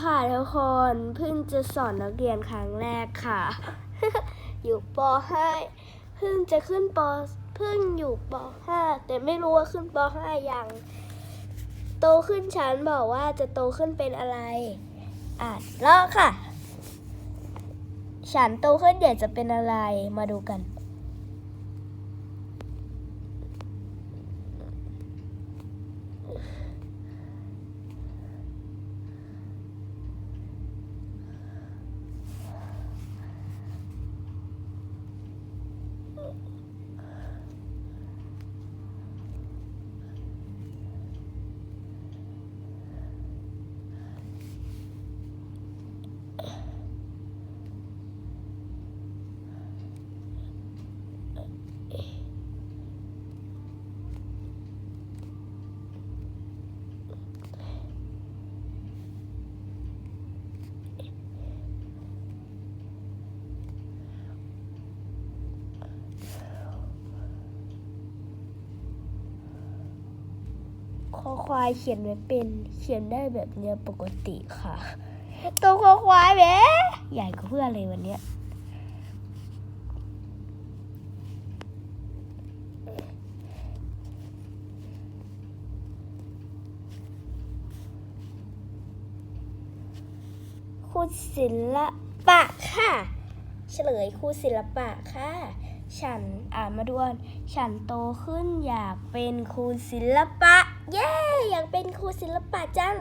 ค่ะทุกคนเพิ่งจะสอนนักเรียนครั้งแรกค่ะ อยู่ป .5 เพิ่งจะขึ้นปเพิ่งอยู่ป .5 แต่ไม่รู้ว่าขึ้นป .5 ยัง โตขึ้นฉันบอกว่าจะโตขึ้นเป็นอะไร อ่านแล้วค่ะ ฉันโตขึ้นอยากจะเป็นอะไรมาดูกัน คอควายเขียนไว้เป็นเขียนได้แบบเนี้ยปกติค่ะ ตัวคอควายแหมใหญ่กว่าเพื่อนเลยวันเนี้ย ครูศิลปะค่ะ เฉลยครูศิลปะค่ะ ฉันอ่านมาด้วน ฉันโตขึ้นอยากเป็นครูศิลปะ เย้ อยากเป็นครูศิลปะจัง